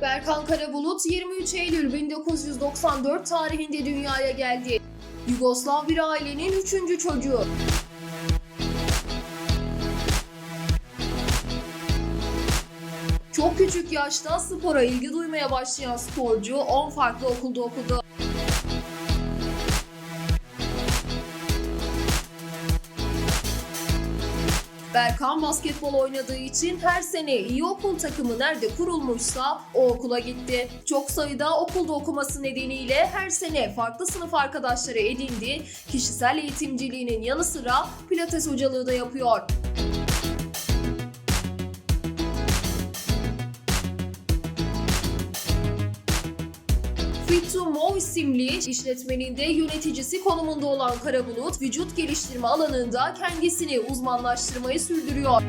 Berkan Karabulut 23 Eylül 1994 tarihinde dünyaya geldi. Yugoslav bir ailenin üçüncü çocuğu. Çok küçük yaşta spora ilgi duymaya başlayan sporcu 10 farklı okulda okudu. Berkan basketbol oynadığı için her sene iyi okul takımı nerede kurulmuşsa o okula gitti. Çok sayıda okulda okuması nedeniyle her sene farklı sınıf arkadaşları edindi. Kişisel eğitimciliğinin yanı sıra pilates hocalığı da yapıyor. Fit to Move isimli işletmenin de yöneticisi konumunda olan Karabulut, vücut geliştirme alanında kendisini uzmanlaştırmayı sürdürüyor.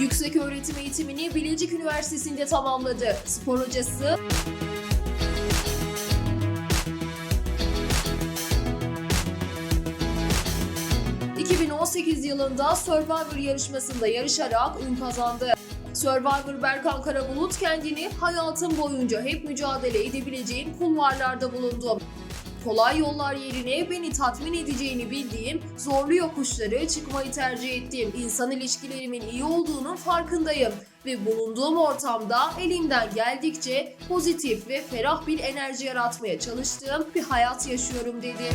Yüksek öğretim eğitimini Bilecik Üniversitesi'nde tamamladı. Spor hocası ...2018 yılında Survivor yarışmasında yarışarak ün kazandı. Survivor Berkan Karabulut kendini hayatım boyunca hep mücadele edebileceğim kulvarlarda bulundum. Kolay yollar yerine beni tatmin edeceğini bildiğim zorlu yokuşları çıkmayı tercih ettim. İnsan ilişkilerimin iyi olduğunun farkındayım ve bulunduğum ortamda elimden geldikçe pozitif ve ferah bir enerji yaratmaya çalıştığım bir hayat yaşıyorum dedi.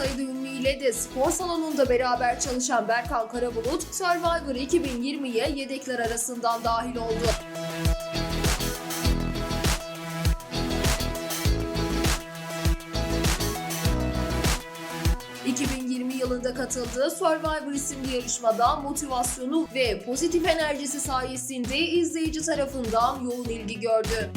Sayıda ünlü ile de spor salonunda beraber çalışan Berkan Karabulut, Survivor 2020'ye yedekler arasından dahil oldu. ...2020 yılında katıldığı Survivor isimli yarışmada motivasyonu ve pozitif enerjisi sayesinde izleyici tarafından yoğun ilgi gördü.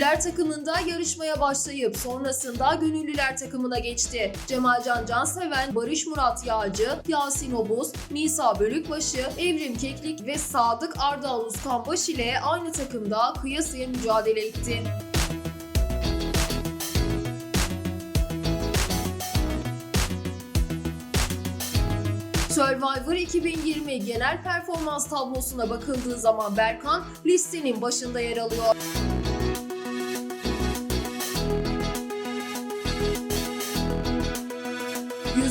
Ünlüler takımında yarışmaya başlayıp sonrasında gönüllüler takımına geçti. Cemalcan Canseven, Barış Murat Yağcı, Yasin Obuz, Nisa Bölükbaşı, Evrim Keklik ve Sadık Ardal Uskanbaş ile aynı takımda kıyasıya mücadele etti. Survivor 2020 genel performans tablosuna bakıldığı zaman Berkan listenin başında yer alıyor.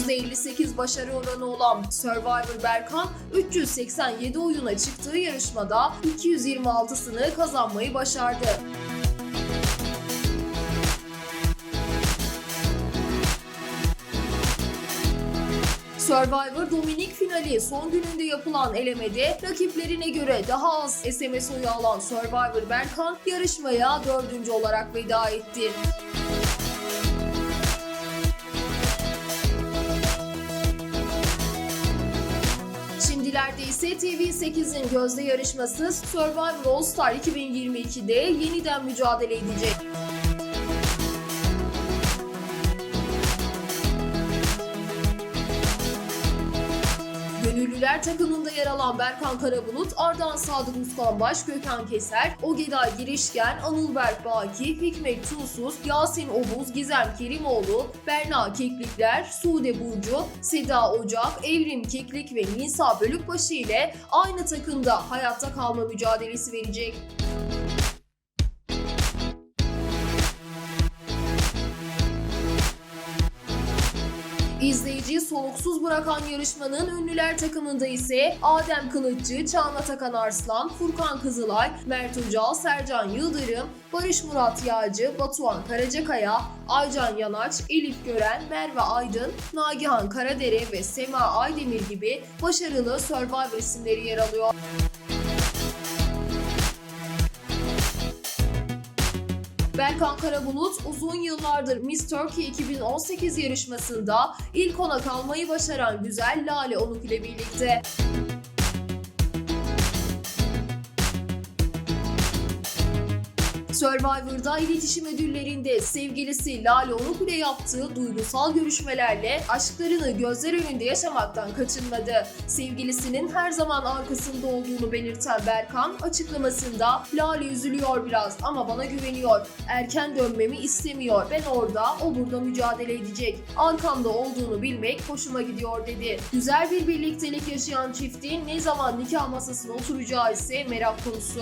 %58 başarı oranı olan Survivor Berkan 387 oyuna çıktığı yarışmada 226'sını kazanmayı başardı. Survivor Dominik finali son gününde yapılan elemede rakiplerine göre daha az SMS oyu alan Survivor Berkan yarışmaya dördüncü olarak veda etti. Şimdilerde ise TV8'in gözde yarışması Survivor All Star 2022'de yeniden mücadele edecek. Gönüllüler takımında yer alan Berkan Karabulut, Ardahan Sadık Uskanbaş, Gökhan Keser, Ogeday Girişken, Anıl Berk Baki, Hikmet Tuğsuz, Yasin Obuz, Gizem Kerimoğlu, Berna Keklikler, Sude Burcu, Seda Ocak, Evrim Keklik ve Nisa Bölükbaşı ile aynı takımda hayatta kalma mücadelesi verecek. İzleyiciyi soluksuz bırakan yarışmanın ünlüler takımında ise Adem Kılıççı, Çağla Takan Arslan, Furkan Kızılay, Mert Ucal, Sercan Yıldırım, Barış Murat Yağcı, Batuhan Karacakaya, Aycan Yanaç, Elif Gören, Merve Aydın, Nagihan Karadere ve Sema Aydemir gibi başarılı Survivor isimleri yer alıyor. Berkan Karabulut uzun yıllardır Miss Turkey 2018 yarışmasında ilk ona kalmayı başaran güzel Lale Onuk ile birlikte. Survivor'da iletişim ödüllerinde sevgilisi Lale Onukule yaptığı duygusal görüşmelerle aşklarını gözler önünde yaşamaktan kaçınmadı. Sevgilisinin her zaman arkasında olduğunu belirten Berkan açıklamasında Lale üzülüyor biraz ama bana güveniyor. Erken dönmemi istemiyor. Ben orada, o burada mücadele edecek. Arkamda olduğunu bilmek hoşuma gidiyor dedi. Güzel bir birliktelik yaşayan çiftin ne zaman nikah masasına oturacağı ise merak konusu.